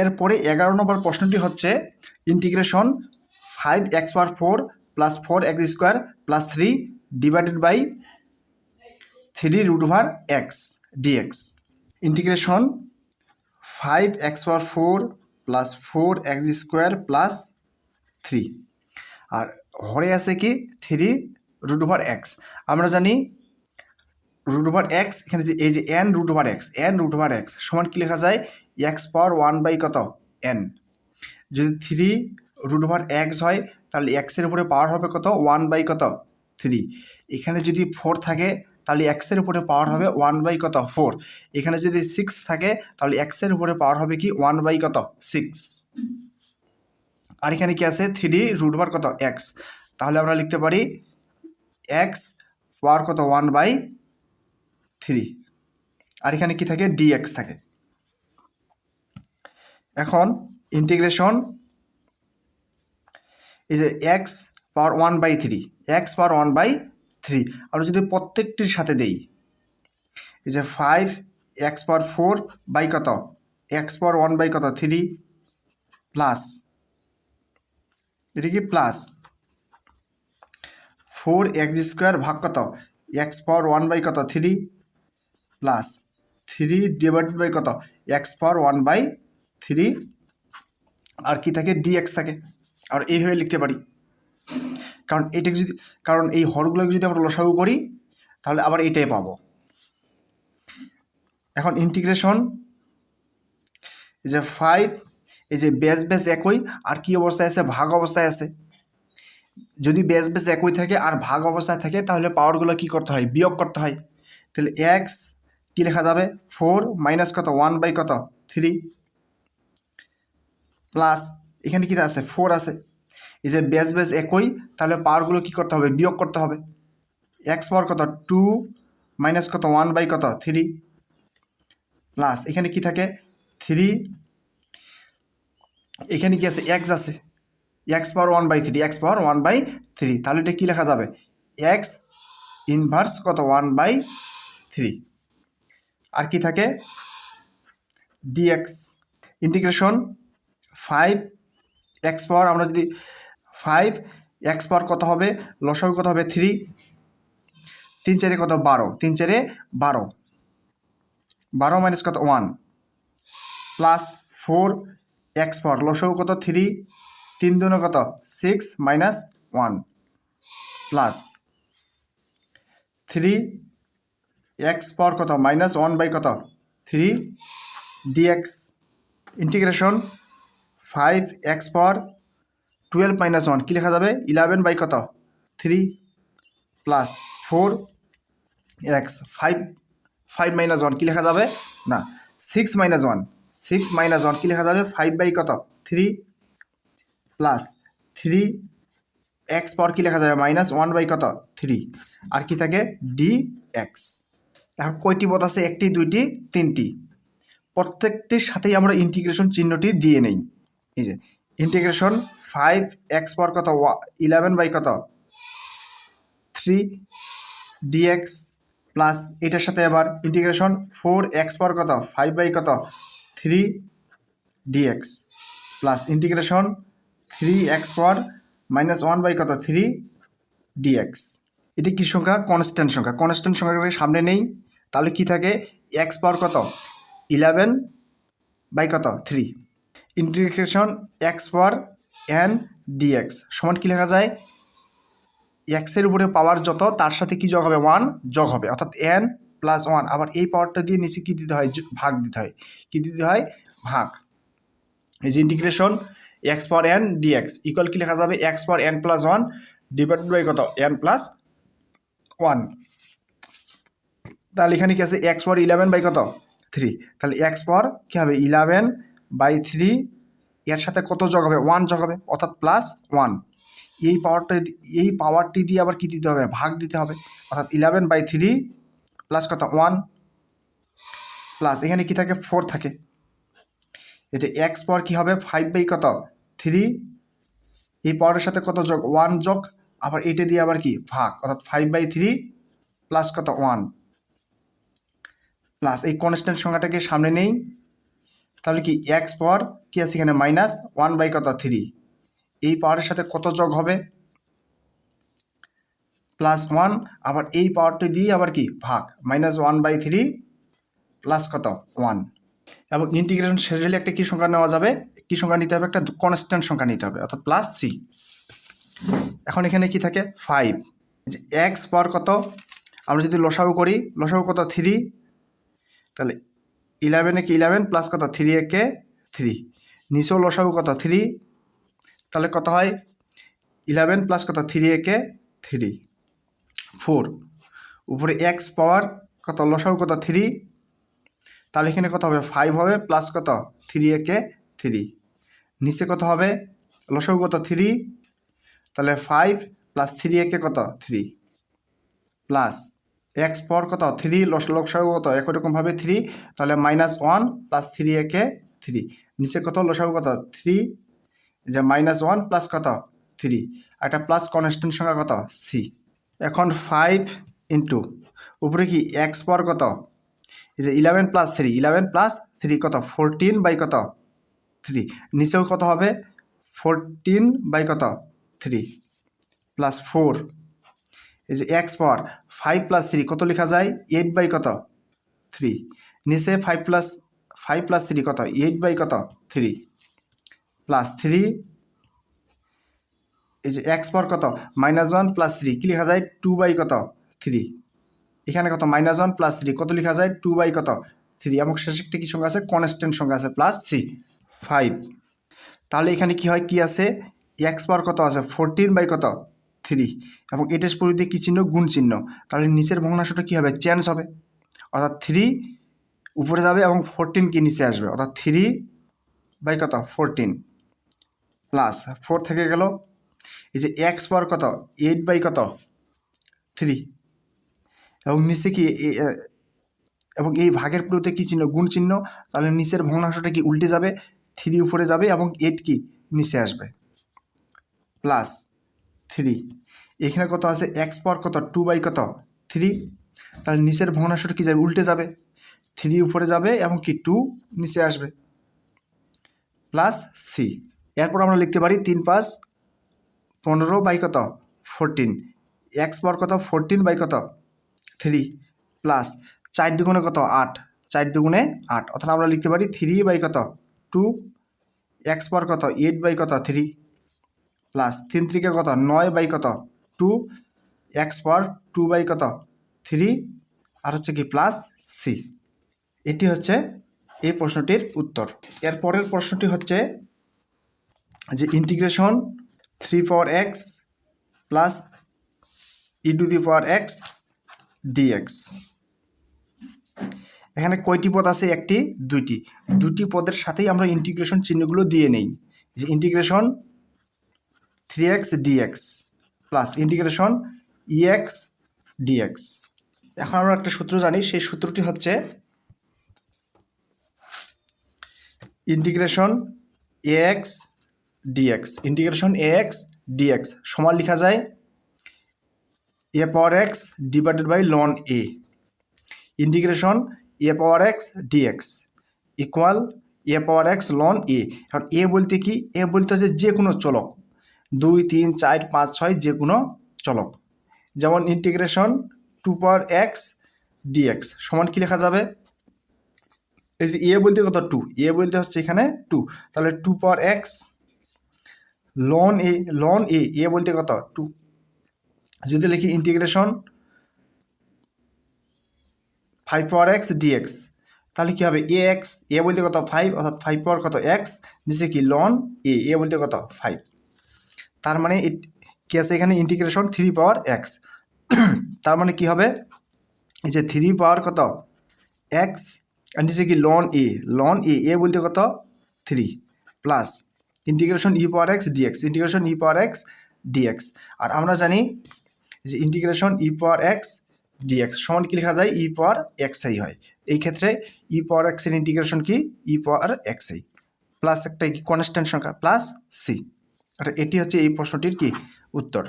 এরপরে এগারো নম্বর প্রশ্নটি হচ্ছে integration five x power four plus four x square plus three divided by three root over x dx integration five x power four plus four x square plus three আর হরে আছে কি? Three root over x আমরা জানি root over x এখানে যে, এই যে n root over x n root over x সমান কী লেখা যায়? এক্স পাওয়ার ওয়ান বাই কত? এন যদি থ্রি রুট ওভার এক্স হয়, তাহলে এক্সের উপরে পাওয়ার হবে কত? ওয়ান বাই কত? থ্রি এখানে যদি ফোর থাকে, তাহলে এক্সের উপরে পাওয়ার হবে ওয়ান বাই কত? ফোর এখানে যদি সিক্স থাকে, তাহলে এক্সের উপরে পাওয়ার হবে কি? ওয়ান বাই কত? সিক্স আর এখানে কি আছে? থ্রি রুট ওভার কত? এক্স তাহলে আমরা লিখতে পারি এক্স পাওয়ার কত? One by three. আর এখানে কি থাকে? ডিএক্স থাকে। এখন ইন্টিগ্রেশন এই যে x power one by three x power one by three আমরা যদি প্রত্যেকটির সাথে দেই এই যে five x power four by কত? এক্স পাওয়ার ওয়ান বাই কত? থ্রি প্লাস এটা কি প্লাস ফোর এক্স স্কোয়ার ভাগ কত? এক্স পাওয়ার ওয়ান বাই কত? Three plus three divided by কত? X power one by three. আর কি থাকে? ডিএক্স থাকে। আর এইভাবে লিখতে পারি। কারণ এটাকে যদি কারণ এই হরগুলোকে যদি আমরা লসাগু করি, তাহলে আবার এটাই পাবো। এখন ইন্টিগ্রেশন এই যে ফাইভ এই যে বেস বেস একই, আর কি অবস্থায় আছে? ভাগ অবস্থায় আছে। যদি বেস বেস একই থাকে আর ভাগ অবস্থায় থাকে, তাহলে পাওয়ারগুলো কি করতে হয়? বিয়োগ করতে হয়। তাহলে এক্স কী লেখা যাবে? ফোর মাইনাস কত? ওয়ান বাই কত? থ্রি প্লাস এখানে কী আছে? ফোর আছে। এই যে বেস বেস একই, তাহলে পাওয়ারগুলো কী করতে হবে? বিয়োগ করতে হবে। এক্স পাওয়ার কত? টু মাইনাস কত? ওয়ান বাই কত? থ্রি প্লাস এখানে কি থাকে? থ্রি এখানে কি আছে? এক্স আছে। X power one by three x power one by three তাহলে এটা কী লেখা যাবে? এক্স ইনভার্স কত? ওয়ান বাই থ্রি আর কি থাকে? Dx integration five x power আমরা যদি ফাইভ এক্স পাওয়ার কত হবে? লসাগু কত হবে? থ্রি তিন চারে কত? বারো, তিন চারে বারো। বারো মাইনাস কত? One plus four x power লসাগু কত? থ্রি তিন দুনো কত? Six minus one plus three x power কত? মাইনাস ওয়ান বাই কত? Three dx integration five x power twelve minus one কী লেখা যাবে? ইলেভেন বাই কত? Three plus four x five five minus one কী লেখা যাবে? না six minus one six minus one কী লেখা যাবে? ফাইভ বাই কত? Three plus three x power কী লেখা যাবে? মাইনাস ওয়ান বাই কত? থ্রি আর কি থাকে? ডি এক্স কয়টি পদ আছে? একটি, দুইটি, তিনটি। প্রত্যেকটির সাথেই আমরা ইন্টিগ্রেশন চিহ্নটি দিয়ে নেই। এই যে ইন্টিগ্রেশন ফাইভ এক্স পাওয়ার কত? ইলেভেন বাই কত? থ্রি ডিএক্স প্লাস এটার সাথে আবার ইন্টিগ্রেশন ফোর এক্স পাওয়ার কত? ফাইভ বাই কত? Three dx plus integration three x power minus one by কত? থ্রি ডিএক্স এটি কী সংখ্যা? কনস্ট্যান্ট সংখ্যা। কনস্ট্যান্ট সংখ্যাটাকে সামনে নেই। তাহলে কি থাকে? এক্স পাওয়ার কত? ইলেভেন বাই কত? Three integration x power n dx সমান কী লেখা যায়? এক্সের উপরে পাওয়ার যত, তার সাথে কি যোগ হবে? ওয়ান যোগ হবে। অর্থাৎ এন প্লাস ওয়ান আবার এই পাওয়ারটা দিয়ে নিচে কী দিতে হয়? ভাগ দিতে হয়। কী দিতে হয়? ভাগ। এই যে integration x power n dx equal কি লেখা যাবে? X power n plus one divide by কত? এন প্লাস ওয়ান তাহলে এখানে কি আছে? এক্স পাওয়ার ইলেভেন বাই কত? থ্রি তাহলে এক্স পাওয়ার কী হবে? ইলেভেন বাই থ্রি এর সাথে কত যোগ হবে? ওয়ান যোগ হবে। অর্থাৎ প্লাস ওয়ান এই পাওয়ারটা এই পাওয়ারটি দিয়ে আবার কী দিতে হবে? ভাগ দিতে হবে। অর্থাৎ ইলেভেন বাই থ্রি প্লাস কত? ওয়ান প্লাস এখানে কি থাকে? ফোর থাকে। এটা এক্স পাওয়ার কী হবে? ফাইভ বাই কত? থ্রি এই পাওয়ারের সাথে কত যোগ? ওয়ান যোগ। আবার এইটা দিয়ে আবার কি? ভাগ। অর্থাৎ ফাইভ বাই থ্রি প্লাস কত? ওয়ান প্লাস এই কনস্ট্যান্ট সংখ্যাটাকে সামনে নেই। তাহলে কি এক্স পাওয়ার কি আছে এখানে? মাইনাস ওয়ান বাই কত? থ্রি এই পাওয়ারের সাথে কত যোগ হবে? প্লাস ওয়ান আবার এই পাওয়ারটি দিয়ে আবার কি? ভাগ। Minus one by three plus কত? ওয়ান এবং ইন্টিগ্রেশন শেষ একটা কী সংখ্যা নেওয়া যাবে? কী সংখ্যা নিতে হবে? একটা কনস্ট্যান্ট সংখ্যা নিতে হবে, অর্থাৎ প্লাস সি এখন এখানে কি থাকে? ফাইভ এক্স পাওয়ার কত? আমরা যদি লসাগু করি, লসাগু কত? থ্রি তাহলে ইলেভেন একে ইলেভেন প্লাস কত? থ্রি একে থ্রি নিচেও লসাগু কত? থ্রি তাহলে কত হয়? ইলেভেন প্লাস কত? থ্রি একে থ্রি ফোর উপরে এক্স পাওয়ার কত? লসাগু কত? থ্রি তাহলে এখানে কত হবে? ফাইভ হবে প্লাস কত? থ্রি একে থ্রি নিচে কত হবে? লসাগু কত? থ্রি তাহলে ফাইভ প্লাস থ্রি একে কত? থ্রি প্লাস এক্স পর কত? থ্রি লস লসাগু কত? একই রকমভাবে থ্রি তাহলে মাইনাস ওয়ান প্লাস থ্রি একে থ্রি নিচে কত? লসাগু কত? থ্রি যে মাইনাস ওয়ান প্লাস কত? থ্রি একটা প্লাস কনস্ট্যান্ট সংখ্যা কত? সি এখন ফাইভ ইন্টু উপরে কি এক্স পর কত? এই যে eleven plus three eleven plus three কত? ফোরটিন বাই কত? থ্রি নিচেও কত হবে? ফোরটিন বাই কত? থ্রি প্লাস ফোর এই যে x power five plus three কত লেখা যায়? এইট বাই কত? থ্রি নিচে five plus five plus three কত? এইট বাই কত? থ্রি প্লাস থ্রি এই যে এক্স পাওয়ার কত? মাইনাস ওয়ান প্লাস থ্রি কী লেখা যায়? টু বাই কত? থ্রি এখানে কত? মাইনাস ওয়ান প্লাস থ্রি কত লেখা যায়? টু বাই কত? থ্রি এবং শেষে কী সংখ্যা আছে? কনস্ট্যান্ট সংখ্যা আছে প্লাস সি ফাইভ তাহলে এখানে কি হয়? কি আছে? এক্স পাওয়ার কত আছে? ফোরটিন বাই কত? থ্রি এবং এটার পরিধি কী চিহ্ন? গুণ চিহ্ন। তাহলে নিচের ভগ্নাংশটা কী হবে? চেঞ্জ হবে। অর্থাৎ থ্রি উপরে যাবে এবং ফোরটিন কি নিচে আসবে? অর্থাৎ থ্রি বাই কত? ফোরটিন প্লাস ফোর থেকে গেল। এই যে এক্স পাওয়ার কত? এইট বাই কত? থ্রি এবং নিচে কি? এবং এই ভাগের পুরোতে কী চিহ্ন? গুণ চিহ্ন। তাহলে নিচের ভগ্নাংশটা কি উল্টে যাবে? থ্রি উপরে যাবে এবং এইট কি? নিচে আসবে। প্লাস থ্রি এখানে কত আছে? এক্স পাওয়ার কত? টু বাই কত? থ্রি তাহলে নিচের ভগ্নাংশটা কি যাবে? উল্টে যাবে। থ্রি উপরে যাবে এবং কি? টু নিচে আসবে। প্লাস সি এরপর আমরা লিখতে পারি তিন পাঁচ পনেরো বাই কত? ফোরটিন এক্স পাওয়ার কত? ফোরটিন বাই কত? থ্রি প্লাস চার দুগুণে কত? আট। চার দুগুণে আট। অর্থাৎ আমরা লিখতে পারি থ্রি বাই কত? টু এক্স পাওয়ার কত? এইট বাই কত? থ্রি প্লাস তিন ত্রিকে কত? নয় বাই কত? Two x power two by কত? থ্রি। আর হচ্ছে কি প্লাস সি। এটি হচ্ছে এই প্রশ্নটির উত্তর। এর পরের প্রশ্নটি হচ্ছে যে integration three power x plus e to the power x dx. এখানে কয়টি পদ আছে? একটি, দুইটি। দুটি পদের সাথেই আমরা ইন্টিগ্রেশন চিহ্নগুলো দিয়ে নেই। যে integration three x dx plus integration e x dx এখন আমরা একটা সূত্র জানি, সেই সূত্রটি হচ্ছে integration x dx integration x dx সমান লেখা যায় a power x divided by ln a integration a power x dx equal a power x ln a এখন এ বলতে কি? এ বলতে হচ্ছে যে কোনো চলক। দুই, তিন, চার, পাঁচ, ছয় যে কোনো চলক। যেমন integration two power x dx সমান কি লেখা যাবে? এই যে এ বলতে কত টু এ বলতে হচ্ছে এখানে টু তাহলে two power x ln a ln a a বলতে কত? টু যদি লিখি integration five power x dx তাহলে কী হবে? এ এক্স এ বলতে কত ফাইভ অর্থাৎ ফাইভ পাওয়ার কত এক্স নিচে কি? লন এ এ বলতে কত? ফাইভ তার মানে কি আছে এখানে? ইন্টিগ্রেশন থ্রি পাওয়ার এক্স তার মানে কি হবে? এই যে থ্রি পাওয়ার কত? এক্স নিচে কি? Loan a loan a a বলতে কত? Three plus integration e power x dx integration e power x dx আর আমরা জানি যে integration e power x dx সমান কি লেখা যায়? ই পাওয়ার এক্সআই হয়। এই ক্ষেত্রে ই পাওয়ার এক্সের ইন্টিগ্রেশন কি? ই পাওয়ার এক্সআই প্লাস একটা কনস্ট্যান্ট সংখ্যা। প্লাস সি এটি হচ্ছে এই প্রশ্নটির কি উত্তর?